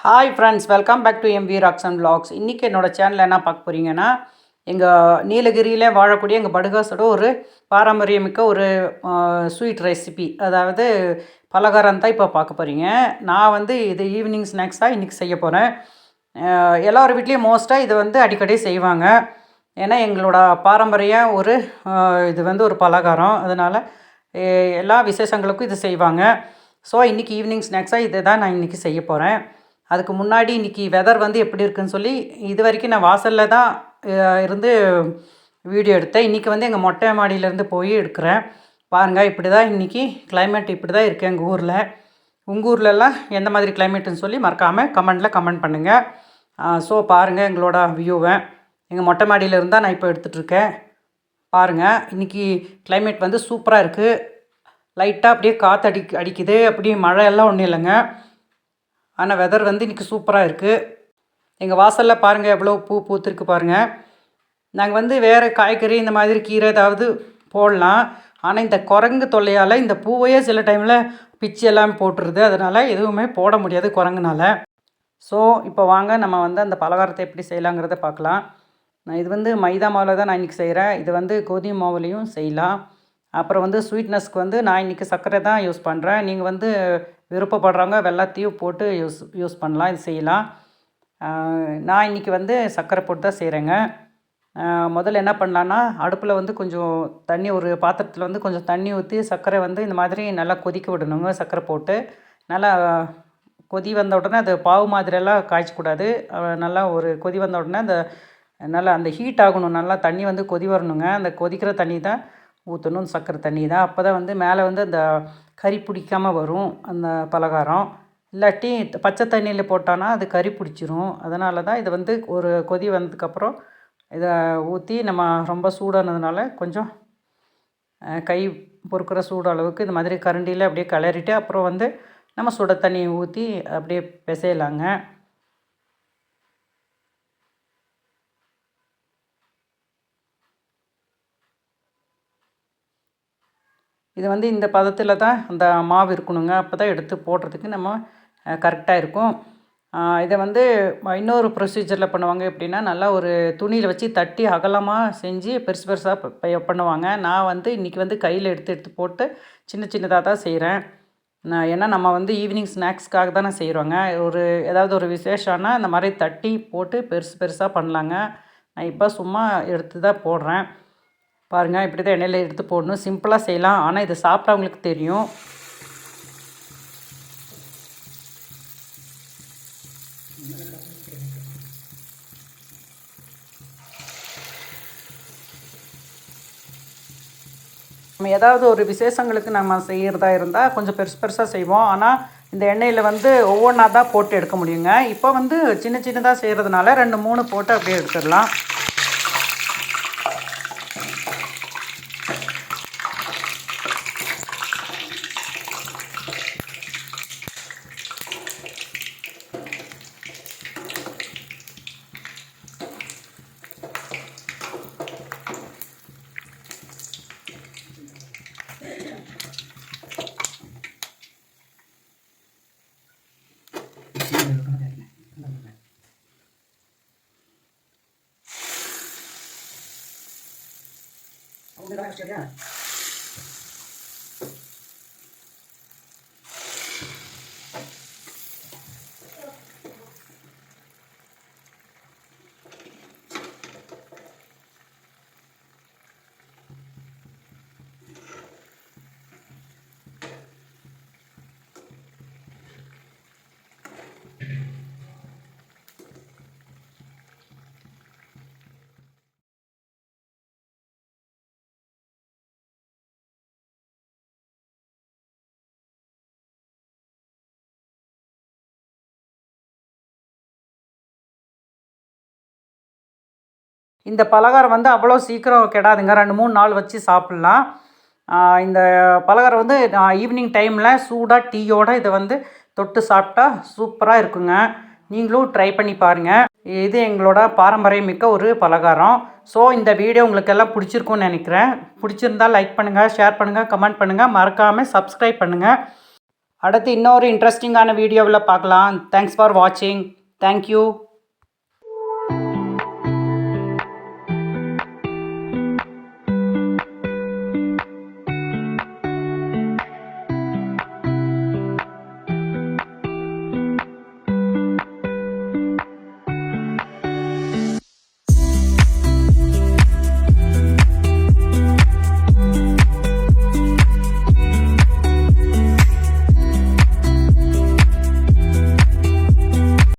Hi friends welcome back to MV rocks and blogs இன்றைக்கி என்னோடய சேனலில் என்ன பார்க்க போகிறீங்கன்னா எங்கள் நீலகிரியில் வாழக்கூடிய எங்கள் படுகாஸோட ஒரு பாரம்பரியமிக்க ஒரு ஸ்வீட் ரெசிபி அதாவது பலகாரம் தான் இப்போ பார்க்க போகிறீங்க நான் வந்து இது ஈவினிங் ஸ்நாக்ஸ் தான் இன்றைக்கி செய்ய போகிறேன் எல்லார் வீட்லேயும் மோஸ்ட்டாக இது வந்து அடிக்கடி செய்வாங்க. ஏன்னா எங்களோட பாரம்பரிய ஒரு இது வந்து ஒரு பலகாரம். அதனால் எல்லா விசேஷங்களுக்கும் இது செய்வாங்க. ஸோ இன்றைக்கி ஈவினிங் ஸ்நாக்ஸாக இதை தான் நான் இன்றைக்கி செய்ய போகிறேன் அதுக்கு முன்னாடி இன்றைக்கி வெதர் வந்து எப்படி இருக்குன்னு சொல்லி இது வரைக்கும் நான் வாசலில் தான் இருந்து வீடியோ எடுத்தேன். இன்றைக்கி வந்து எங்கள் மொட்டை மாடியிலேருந்து போய் எடுக்கிறேன். பாருங்கள் இப்படி தான் இன்றைக்கி கிளைமேட் இப்படி தான் இருக்குது எங்கள் ஊரில் உங்கள் ஊர்லெல்லாம் எந்த மாதிரி கிளைமேட்டுன்னு சொல்லி மறக்காமல் கமெண்டில் கமெண்ட் பண்ணுங்கள் ஸோ பாருங்கள் எங்களோட வியூவை எங்கள் மொட்டை மாடியில் இருந்தால் நான் இப்போ எடுத்துகிட்ருக்கேன் பாருங்கள் இன்றைக்கி கிளைமேட் வந்து சூப்பராக இருக்குது லைட்டாக அப்படியே காற்று அடி அடிக்குது. அப்படியே மழையெல்லாம் ஒன்றும் இல்லைங்க. ஆனால் வெதர் வந்து இன்றைக்கி சூப்பராக இருக்குது எங்கள் வாசலில் பாருங்கள் எவ்வளோ பூ பூத்துருக்கு பாருங்கள் நாங்கள் வந்து வேறு காய்கறி இந்த மாதிரி கீரை ஏதாவது போடலாம். ஆனால் இந்த குரங்கு தொல்லையால் இந்த பூவையே சில டைமில் பிச்சு எல்லாம் போட்டுருது. அதனால் எதுவுமே போட முடியாது குரங்குனால். ஸோ இப்போ வாங்க நம்ம வந்து அந்த பலகாரத்தை எப்படி செய்யலாங்கிறத பார்க்கலாம். நான் இது வந்து மைதா மாவில் தான் நான் இன்றைக்கி செய்கிறேன் இது வந்து கோதுமை மாவுலேயும் செய்யலாம். அப்புறம் வந்து ஸ்வீட்னஸ்க்கு வந்து நான் இன்றைக்கி சர்க்கரை தான் யூஸ் பண்ணுறேன் நீங்கள் வந்து விருப்பப்படுறவங்க வெள்ளத்தையும் போட்டு யூஸ் யூஸ் பண்ணலாம் இது செய்யலாம். நான் இன்றைக்கி வந்து சர்க்கரை போட்டு தான் செய்கிறேங்க முதல்ல என்ன பண்ணலான்னா அடுப்பில் வந்து கொஞ்சம் தண்ணி ஒரு பாத்திரத்தில் வந்து கொஞ்சம் தண்ணி ஊற்றி சர்க்கரை வந்து இந்த மாதிரி நல்லா கொதிக்க விடணுங்க சர்க்கரை போட்டு. நல்லா கொதி வந்த உடனே அது பாவு மாதிரியெல்லாம் காய்ச்சக்கூடாது. நல்லா ஒரு கொதி வந்த உடனே அந்த நல்லா அந்த ஹீட் ஆகணும் நல்லா தண்ணி வந்து கொதி வரணுங்க. அந்த கொதிக்கிற தண்ணி தான் ஊற்றணும் சர்க்கரை தண்ணி தான். அப்போ தான் வந்து மேலே வந்து அந்த கறி பிடிக்காமல் வரும் அந்த பலகாரம். இல்லாட்டி பச்சை தண்ணியில் போட்டோன்னா அது கறி பிடிச்சிரும். அதனால தான் இதை வந்து ஒரு கொதி வந்ததுக்கப்புறம் இதை ஊற்றி நம்ம ரொம்ப சூடானதுனால கொஞ்சம் கை பொறுக்கிற சூடு அளவுக்கு இந்த மாதிரி கரண்டியில் அப்படியே கிளறிட்டு அப்புறம் வந்து நம்ம சுட தண்ணி ஊற்றி அப்படியே பிசையலாங்க. இது வந்து இந்த பதத்தில் தான் அந்த மாவு இருக்கணுங்க. அப்போ தான் எடுத்து போடுறதுக்கு நம்ம கரெக்டாக இருக்கும். இதை வந்து இன்னொரு ப்ரொசீஜரில் பண்ணுவாங்க எப்படின்னா நல்லா ஒரு துணியில் வச்சு தட்டி அகலமாக செஞ்சு பெருசு பெருசாக பண்ணுவாங்க. நான் வந்து இன்றைக்கி வந்து கையில் எடுத்து எடுத்து போட்டு சின்ன சின்னதாக தான் செய்கிறேன் நான் ஏன்னா நம்ம வந்து ஈவினிங் ஸ்நாக்ஸ்க்காக தானே செய்கிறோங்க ஒரு ஏதாவது ஒரு விசேஷம்னா இந்த மாதிரி தட்டி போட்டு பெருசு பெருசாக பண்ணலாங்க. நான் இப்போ சும்மா எடுத்து தான் போடுறேன். பாருங்கள் இப்படி தான் எண்ணெயில் எடுத்து போடணும். சிம்பிளாக செய்யலாம். ஆனால் இதை சாப்பிட்டவங்களுக்கு தெரியும். நம்ம ஏதாவது ஒரு விசேஷங்களுக்கு நம்ம செய்கிறதா இருந்தால் கொஞ்சம் பெருசு பெருசாக செய்வோம். ஆனால் இந்த எண்ணெயில் வந்து ஒவ்வொன்றா தான் போட்டு எடுக்க முடியுங்க. இப்போ வந்து சின்ன சின்னதாக செய்கிறதுனால ரெண்டு மூணு போட்டு அப்படியே எடுத்துடலாம். 那咱俩去 இந்த பலகாரம் வந்து அவ்வளோ சீக்கிரம் கெடாதுங்க. ரெண்டு மூணு நாள் வச்சு சாப்பிட்லாம். இந்த பலகாரம் வந்து ஈவினிங் டைமில் சூடாக டீயோடு இதை வந்து தொட்டு சாப்பிட்டா சூப்பராக இருக்குங்க. நீங்களும் ட்ரை பண்ணி பாருங்கள் இது எங்களோட பாரம்பரியமிக்க ஒரு பலகாரம். ஸோ இந்த வீடியோ உங்களுக்கு எல்லாம் பிடிச்சிருக்கும்னு நினைக்கிறேன். பிடிச்சிருந்தா லைக் பண்ணுங்கள் ஷேர் பண்ணுங்கள் கமெண்ட் பண்ணுங்கள் மறக்காமல் சப்ஸ்கிரைப் பண்ணுங்கள் அடுத்து இன்னொரு இன்ட்ரெஸ்டிங்கான வீடியோவில் பார்க்கலாம். தேங்க்ஸ் ஃபார் வாட்சிங் தேங்க்யூ